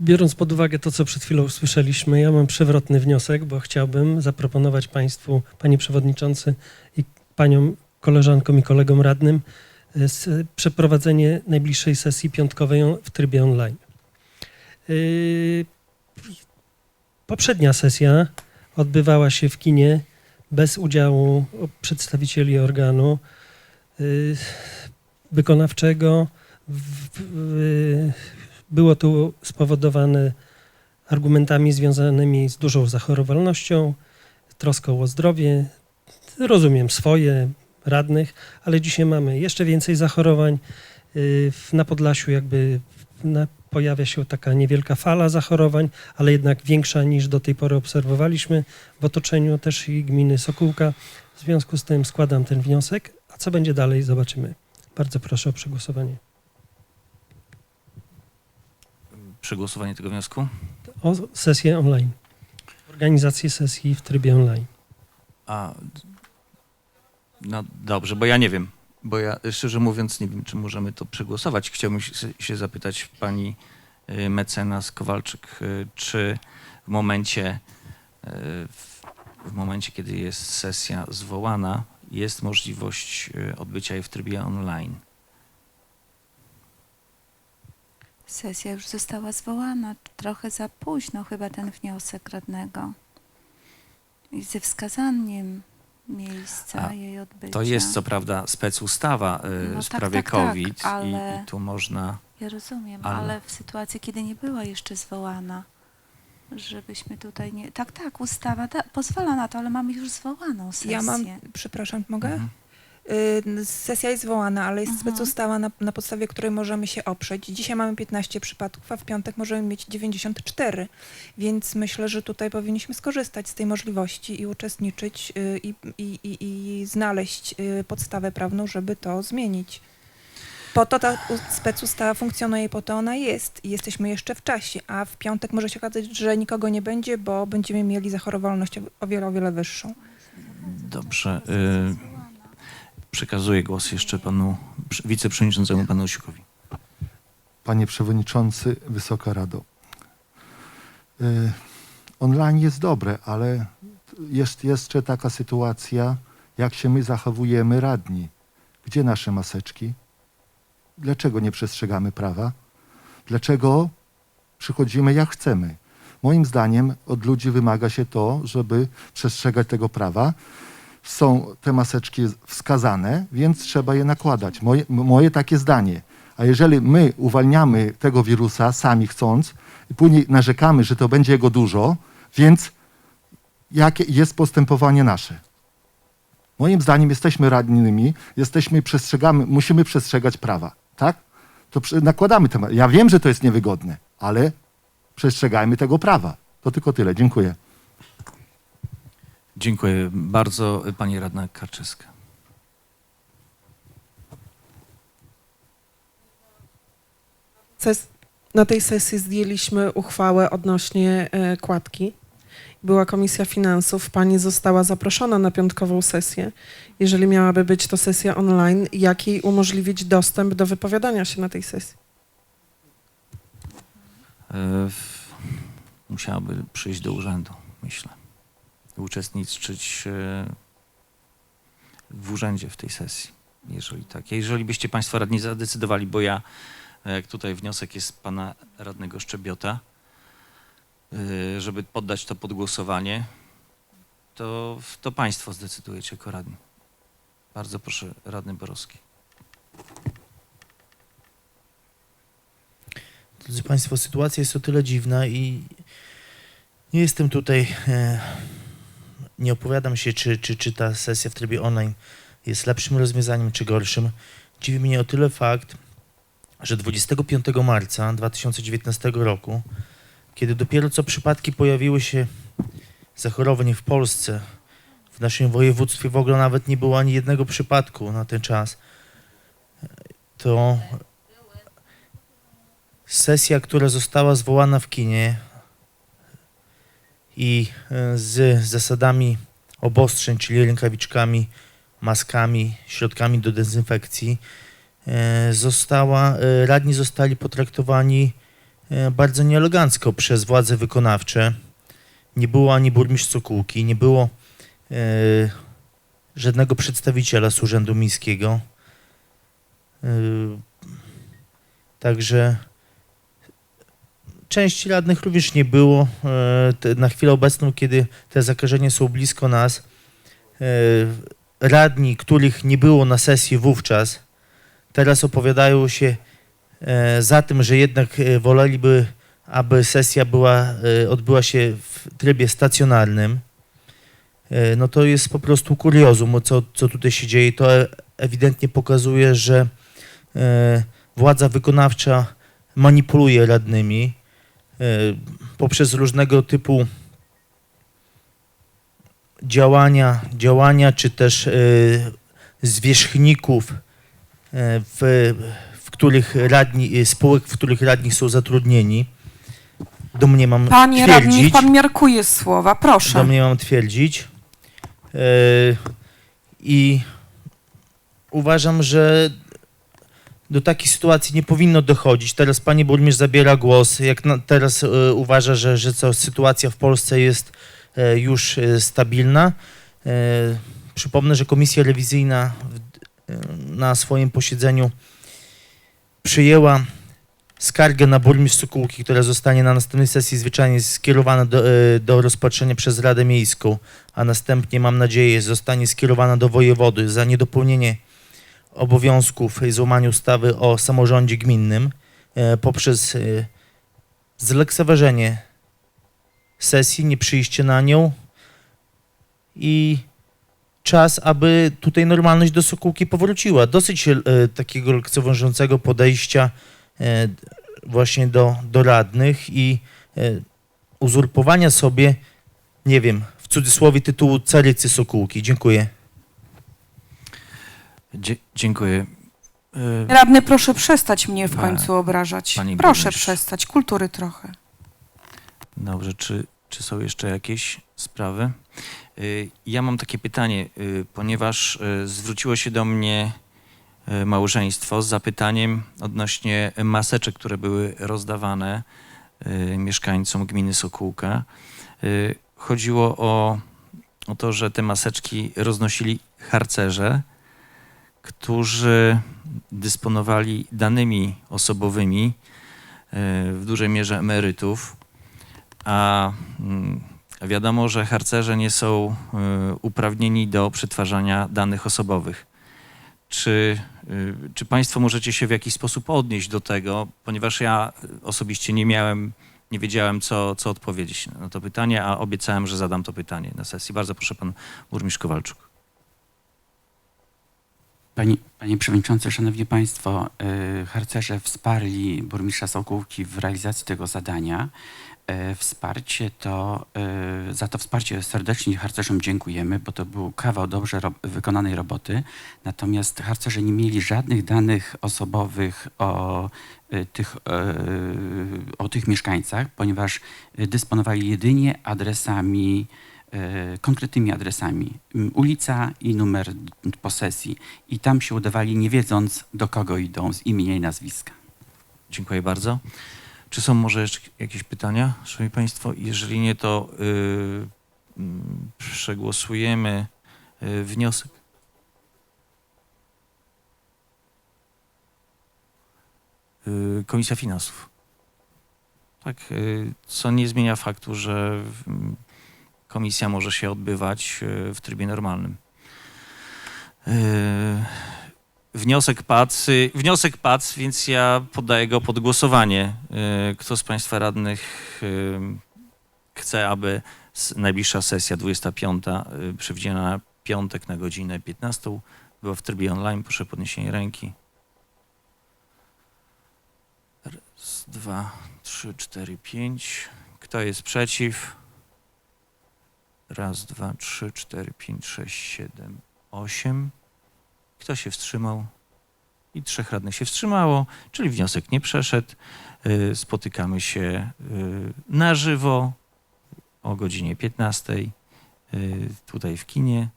Biorąc pod uwagę to, co przed chwilą usłyszeliśmy, ja mam przewrotny wniosek, bo chciałbym zaproponować Państwu, Panie Przewodniczący i Paniom koleżankom i kolegom radnym, e, przeprowadzenie najbliższej sesji piątkowej w trybie online. Yy, Poprzednia sesja odbywała się w kinie bez udziału przedstawicieli organu yy, wykonawczego. W- w- Było to spowodowane argumentami związanymi z dużą zachorowalnością, troską o zdrowie. Rozumiem swoje, radnych, ale dzisiaj mamy jeszcze więcej zachorowań. W- Na Podlasiu jakby pojawia się taka niewielka fala zachorowań, ale jednak większa niż do tej pory obserwowaliśmy w otoczeniu też i gminy Sokółka. W związku z tym składam ten wniosek, a co będzie dalej zobaczymy. Bardzo proszę o przegłosowanie. Przegłosowanie tego wniosku? O sesję online. Organizację sesji w trybie online. A, no dobrze, bo ja nie wiem. Bo ja szczerze mówiąc nie wiem, czy możemy to przegłosować. Chciałbym się, zapytać pani y, mecenas Kowalczyk, y, czy w momencie, y, w, momencie, kiedy jest sesja zwołana, jest możliwość odbycia jej w trybie online. Sesja już została zwołana. Trochę za późno chyba ten wniosek radnego. I ze wskazaniem miejsca A, jej odbycia. To jest co prawda specustawa y, No w tak, sprawie tak, tak, COVID ale- i, i tu można... Ja rozumiem, Ale- ale... w sytuacji, kiedy nie była jeszcze zwołana, żebyśmy tutaj nie... Tak, tak, ustawa da, pozwala na to, ale mamy już zwołaną sesję. Ja mam, przepraszam, mogę? Mhm. Sesja jest zwołana, ale jest Mhm. specustawa, na, na podstawie której możemy się oprzeć. Dzisiaj mamy 15 przypadków, a w piątek możemy mieć 94, więc myślę, że tutaj powinniśmy skorzystać z tej możliwości i uczestniczyć y, i, i, i, i znaleźć y, podstawę prawną, żeby to zmienić. Po to ta specustawa funkcjonuje, i po to ona jest i jesteśmy jeszcze w czasie, a w piątek może się okazać, że nikogo nie będzie, bo będziemy mieli zachorowalność o- o wiele, o wiele wyższą. Dobrze. Y, przekazuję głos jeszcze panu wiceprzewodniczącemu panu Osiukowi. Panie Przewodniczący, Wysoka Rado. Y, Online jest dobre, ale jest jeszcze taka sytuacja, jak się my zachowujemy radni. Gdzie nasze maseczki? Dlaczego nie przestrzegamy prawa? Dlaczego przychodzimy jak chcemy? Moim zdaniem od ludzi wymaga się to, żeby przestrzegać tego prawa. Są te maseczki wskazane, więc trzeba je nakładać. Moje, moje takie zdanie. A jeżeli my uwalniamy tego wirusa sami chcąc i później narzekamy, że to będzie jego dużo, więc jakie jest postępowanie nasze? Moim zdaniem jesteśmy radnymi, jesteśmy przestrzegamy, musimy przestrzegać prawa, tak? To nakładamy temat. Ja wiem, że to jest niewygodne, ale przestrzegajmy tego prawa. To tylko tyle. Dziękuję. Dziękuję bardzo. Pani radna Karczewska. Ses- Na tej sesji zdjęliśmy uchwałę odnośnie e, kładki. Była Komisja Finansów. Pani została zaproszona na piątkową sesję. Jeżeli miałaby być to sesja online, jak jej umożliwić dostęp do wypowiadania się na tej sesji? W- musiałaby przyjść do urzędu, myślę. Uczestniczyć y, w urzędzie w tej sesji, jeżeli tak. Jeżeli byście państwo radni zadecydowali, bo ja, jak tutaj wniosek jest pana radnego Szczebiota, y, żeby poddać to pod głosowanie, to, to państwo zdecydujecie jako radni. Bardzo proszę, radny Borowski. Drodzy Państwo, sytuacja jest o tyle dziwna i nie jestem tutaj, e, nie opowiadam się, czy, czy, czy ta sesja w trybie online jest lepszym rozwiązaniem, czy gorszym. Dziwi mnie o tyle fakt, że 25 marca 2019 roku, kiedy dopiero co przypadki pojawiły się zachorowań w Polsce, w naszym województwie w ogóle nawet nie było ani jednego przypadku na ten czas, to sesja, która została zwołana w kinie i e, z zasadami obostrzeń, czyli rękawiczkami, maskami, środkami do dezynfekcji, e, została, e, radni zostali potraktowani bardzo nieelegancko przez władze wykonawcze. Nie było ani burmistrz Sokółki, nie było żadnego przedstawiciela z Urzędu Miejskiego. Także części radnych również nie było. E, Na chwilę obecną, kiedy te zakażenia są blisko nas, e, radni, których nie było na sesji wówczas, teraz opowiadają się e, za tym, że jednak woleliby, aby sesja była, odbyła się w trybie stacjonarnym. No to jest po prostu kuriozum, co, co tutaj się dzieje. To ewidentnie pokazuje, że władza wykonawcza manipuluje radnymi poprzez różnego typu działania, działania czy też e, zwierzchników, e, w, w których radni, e, spółek, w których radni są zatrudnieni. Domniemam Panie niech twierdzić, pan miarkuje słowa, proszę. domniemam twierdzić. E, I uważam, że do takiej sytuacji nie powinno dochodzić. Teraz pani burmistrz zabiera głos. Jak na, teraz e, uważa, że, że co, sytuacja w Polsce jest e, już e, stabilna. Przypomnę, że komisja rewizyjna w, na swoim posiedzeniu przyjęła skargę na burmistrz Sokółki, która zostanie na następnej sesji zwyczajnie skierowana do, do rozpatrzenia przez Radę Miejską, a następnie, mam nadzieję, zostanie skierowana do wojewody za niedopełnienie obowiązków i złamanie ustawy o samorządzie gminnym e, poprzez e, zlekceważenie sesji, nieprzyjście na nią i czas, aby tutaj normalność do Sokółki powróciła. Dosyć e, takiego lekceważącego podejścia właśnie do, do radnych i uzurpowania sobie, nie wiem, w cudzysłowie tytułu carycy Sokółki. Dziękuję. Dzie- dziękuję. E, Radny, proszę przestać mnie w Pa- końcu obrażać. pani Proszę burmistrz. przestać, kultury trochę. Dobrze, czy, czy są jeszcze jakieś sprawy? Y, Ja mam takie pytanie, y, ponieważ y, zwróciło się do mnie y, małżeństwo z zapytaniem odnośnie maseczek, które były rozdawane y, mieszkańcom gminy Sokółka. Y, Chodziło o, o to, że te maseczki roznosili harcerze, którzy dysponowali danymi osobowymi, y, w dużej mierze emerytów, a mm, wiadomo, że harcerze nie są y, uprawnieni do przetwarzania danych osobowych. Czy, y, czy Państwo możecie się w jakiś sposób odnieść do tego, ponieważ ja osobiście nie miałem, nie wiedziałem, co, co odpowiedzieć na to pytanie, a obiecałem, że zadam to pytanie na sesji. Bardzo proszę, Pan Burmistrz Kowalczuk. Pani, panie Przewodniczący, Szanowni Państwo, y, harcerze wsparli burmistrza Sokółki w realizacji tego zadania. Y, Wsparcie to, y, za to wsparcie serdecznie harcerzom dziękujemy, bo to był kawał dobrze ro- wykonanej roboty. Natomiast harcerze nie mieli żadnych danych osobowych o tych, o tych mieszkańcach, ponieważ dysponowali jedynie adresami e, konkretnymi adresami. Ulica i numer posesji. I tam się udawali, nie wiedząc, do kogo idą z imienia i nazwiska. Dziękuję bardzo. Czy są może jeszcze jakieś pytania, Szanowni Państwo? Jeżeli nie, to y, mm, przegłosujemy y, wniosek. Y, Komisja Finansów. Tak, y, co nie zmienia faktu, że komisja może się odbywać y, w trybie normalnym. Y, Wniosek padł, wniosek padł, więc ja poddaję go pod głosowanie. Y, Kto z Państwa radnych chce, aby najbliższa sesja 25 y, przewidziana na piątek na godzinę 15 była w trybie online? Proszę podniesienie ręki. Raz, dwa, trzy, cztery, pięć. Kto jest przeciw? Raz, dwa, trzy, cztery, pięć, sześć, siedem, osiem. Kto się wstrzymał? I trzech radnych się wstrzymało, czyli wniosek nie przeszedł. Y, Spotykamy się y, na żywo o godzinie 15 y, tutaj w kinie.